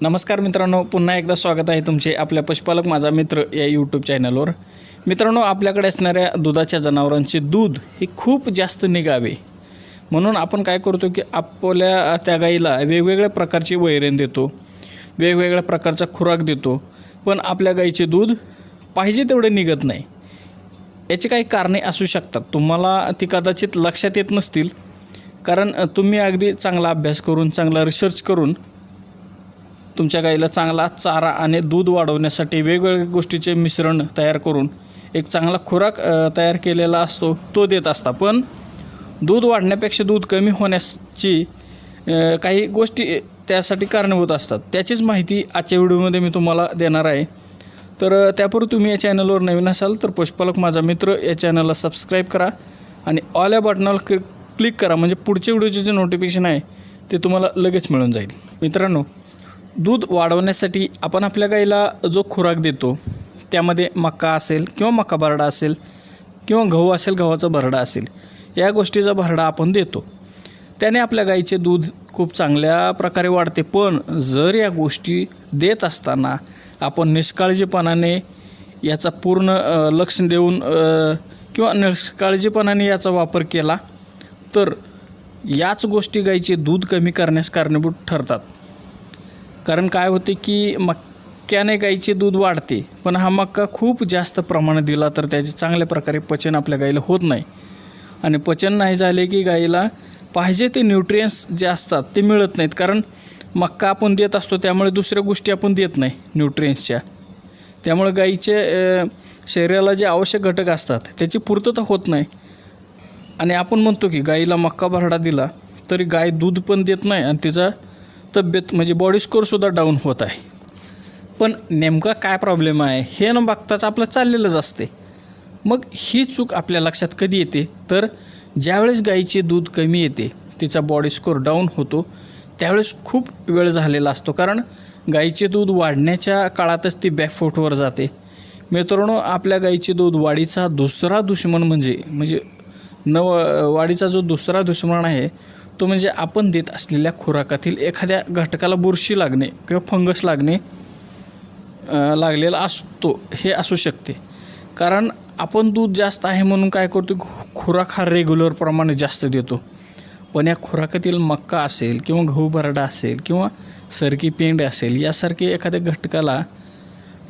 नमस्कार मित्रांनो पुन्हा एकदा स्वागत आहे तुमचे आपल्या पशुपालक माझा मित्र या यूट्यूब चॅनलवर मित्रांनो आपल्याकडे असणाऱ्या दुधाच्या जनावरांचे दूध हे खूप जास्त निघावे. म्हणून आपण काय करतो की आपल्या त्या गाईला वेगवेगळ्या प्रकारची वैरण देतो वेगवेगळ्या प्रकारचा खुराक देतो पण आपल्या गाईचे दूध पाहिजे तेवढे निघत नाही. याची काही कारणे असू शकतात. तुम्हाला ती कदाचित लक्षात येत नसतील कारण तुम्ही अगदी चांगला अभ्यास करून चांगला रिसर्च करून तुमच्या गाईला चांगला चारा आणि दूध वाढवण्यासाठी वेगवेगळ्या गोष्टीचे मिश्रण तयार करून एक चांगला खुराक तयार केलेला असतो तो देत असता. पण दूध वाढण्यापेक्षा दूध कमी होण्याची काही गोष्टी त्यासाठी कारणीभूत असतात. त्याचीच माहिती आजच्या व्हिडिओमध्ये मी तुम्हाला देणार आहे. तर त्यापूर्वी तुम्ही या चॅनलवर नवीन असाल तर पशुपालक माझा मित्र या चॅनलला सबस्क्राईब करा आणि ऑल या बटनावर क्लिक क्लिक करा. म्हणजे पुढच्या व्हिडिओचे जे नोटिफिकेशन आहे ते तुम्हाला लगेच मिळून जाईल. मित्रांनो दूध वाढवण्यासाठी आपण आपल्या गाईला जो खुराक देतो त्यामध्ये मका असेल किंवा मका भरडा असेल किंवा गहू असेल गव्हाचा भरडा असेल या गोष्टीचा भरडा आपण देतो. त्याने आपल्या गाईचे दूध खूप चांगल्या प्रकारे वाढते. पण जर या गोष्टी देत असताना आपण निष्काळजीपणाने याचा पूर्ण लक्ष देऊन किंवा निष्काळजीपणाने याचा वापर केला तर याच गोष्टी गाईचे दूध कमी करण्यास कारणीभूत ठरतात. कारण काय होते की मक्याने गाईचे दूध वाढते पण हा मक्का खूप जास्त प्रमाणात दिला तर त्याचे चांगल्या प्रकारे पचन आपल्या गाईला होत नाही. आणि पचन नाही झाले की गाईला पाहिजे ते न्यूट्रियन्स जे असतात ते मिळत नाहीत. कारण मक्का आपण देत असतो त्यामुळे दुसऱ्या गोष्टी आपण देत नाही न्यूट्रियन्सच्या त्यामुळे गाईचे शरीराला जे आवश्यक घटक असतात त्याची पूर्तता होत नाही. आणि आपण म्हणतो की गाईला मक्का भरडा दिला तरी गाय दूध पण देत नाही आणि तिचा तब्येत म्हणजे बॉडी स्कोअरसुद्धा डाऊन होत आहे. पण नेमका काय प्रॉब्लेम आहे हे न बघताच आपलं चाललेलंच असते. मग ही चूक आपल्या लक्षात कधी येते? तर ज्यावेळेस गाईचे दूध कमी येते तिचा बॉडी स्कोर डाऊन होतो. त्यावेळेस खूप वेळ झालेला असतो कारण गाईचे दूध वाढण्याच्या काळातच ती बॅकफूटवर जाते. मित्रांनो आपल्या गाईचे दूध वाढीचा दुसरा दुश्मन म्हणजे म्हणजे नव वाढीचा जो दुसरा दुश्मन आहे तो म्हणजे आपण देत असलेल्या खुराकातील एखाद्या घटकाला बुरशी लागणे किंवा फंगस लागणे लागलेला असतो हे असू शकते. कारण आपण दूध जास्त आहे म्हणून काय करतो खु- खुराक हा रेग्युलर प्रमाणे जास्त देतो. पण या खुराकातील मक्का असेल किंवा गहू बराडा असेल किंवा सरकी पेंड असेल यासारखे एखाद्या घटकाला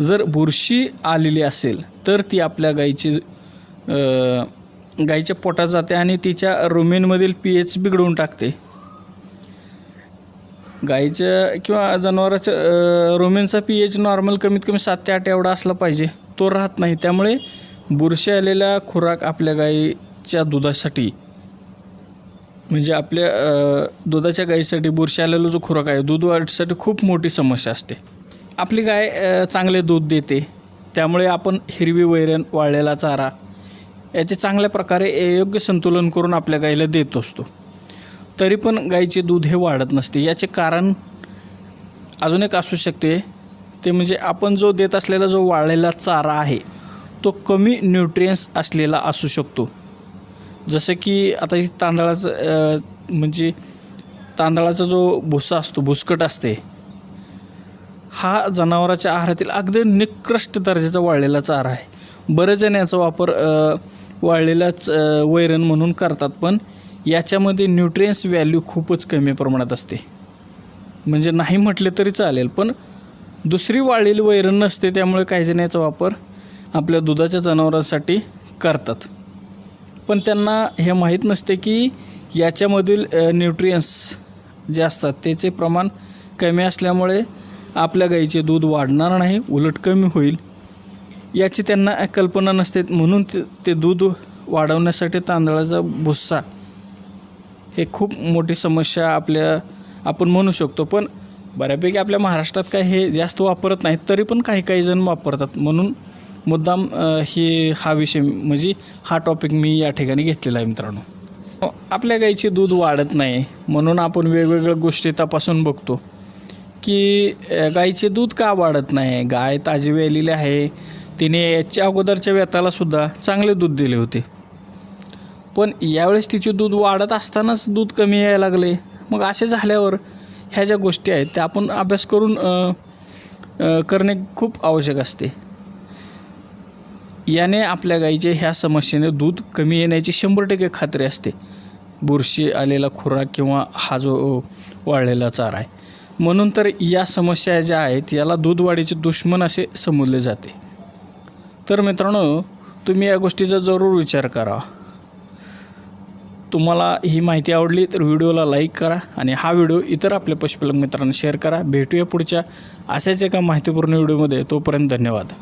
जर बुरशी आलेली असेल तर ती आपल्या गाईची गाईच्या पोटात जाते आणि तिच्या रोमेनमधील पी एच बिघडवून टाकते. गाईच्या किंवा जनावराच्या रोमेनचा पी एच नॉर्मल कमीत कमी सात ते आठ एवढा असला पाहिजे. तो राहत नाही. त्यामुळे बुरशी आलेला खुराक आपल्या गाईच्या दुधासाठी म्हणजे आपल्या दुधाच्या गाईसाठी बुरशी आलेला जो खुराक आहे दूध वाढीसाठी खूप मोठी समस्या असते. आपली गाय चांगले दूध देते. त्यामुळे आपण हिरवी वैरण वाळलेला चारा याचे चांगल्या प्रकारे योग्य संतुलन करून आपल्या गाईला देत असतो. तरी पण गाईचे दूध हे वाढत नसते. याचे कारण अजून एक असू शकते. ते म्हणजे आपण जो देत असलेला जो वाळलेला चारा आहे तो कमी न्यूट्रियन्स असलेला असू शकतो. जसं की आता ही तांदळाचं म्हणजे तांदळाचा जो भुसा असतो भुसकट असते हा जनावराच्या आहारातील अगदी निकृष्ट दर्जाचा वाळलेला चारा आहे. बरेच जण याचा वापर वाळलेलाच वैरण म्हणून करतात. पण याच्यामध्ये न्यूट्रियन्स व्हॅल्यू खूपच कमी प्रमाणात असते. म्हणजे नाही म्हटले तरी चालेल पण दुसरी वाळलेली वैरण नसते त्यामुळे काही जण याचा वापर आपल्या दुधाच्या जनावरांसाठी करतात. पण त्यांना हे माहीत नसते की याच्यामधील न्यूट्रियन्स जे असतात त्याचे प्रमाण कमी असल्यामुळे आपल्या गाईचे दूध वाढणार नाही उलट कमी होईल. याची त्यांना कल्पना नसते. म्हणून ते ते दूध वाढवण्यासाठी तांदळाचा भुस्सा हे खूप मोठी समस्या आपल्या आपण म्हणू शकतो. पण बऱ्यापैकी आपल्या महाराष्ट्रात काय हे जास्त वापरत नाहीत तरी पण काही काही जण वापरतात. म्हणून मुद्दाम ही हे हा विषय म्हणजे हा टॉपिक मी या ठिकाणी घेतलेला आहे मित्रांनो. आपल्या गाईचे दूध वाढत नाही म्हणून आपण वेगवेगळ्या गोष्टी तपासून बघतो. की गाईचे दूध का वाढत नाही? गाय ताजी वेलेली आहे तिने याच्या अगोदरच्या व्यताला सुद्धा चांगले दूध दिले होते. पण यावेळेस तिचे दूध वाढत असतानाच दूध कमी यायला लागले. मग असे झाल्यावर ह्या ज्या गोष्टी आहेत त्या आपण अभ्यास करून करणे खूप आवश्यक असते. याने आपल्या गाईचे ह्या समस्येने दूध कमी येण्याची शंभर टक्के खात्री असते. बुरशी आलेला खुराक किंवा हा जो वाळलेला चारा आहे. म्हणून तर या समस्या ज्या आहेत याला दूध वाढीचे दुश्मन असे समजले जाते. तर मित्रांनो तुम्ही या गोष्टीचा जरूर विचार करा. तुम्हाला ही माहिती आवडली तर व्हिडिओला लाईक करा आणि हा व्हिडिओ इतर आपल्या पशुपालक मित्रांना शेअर करा. भेटूया पुढच्या अशाच एका माहितीपूर्ण व्हिडिओमध्ये. तोपर्यंत धन्यवाद.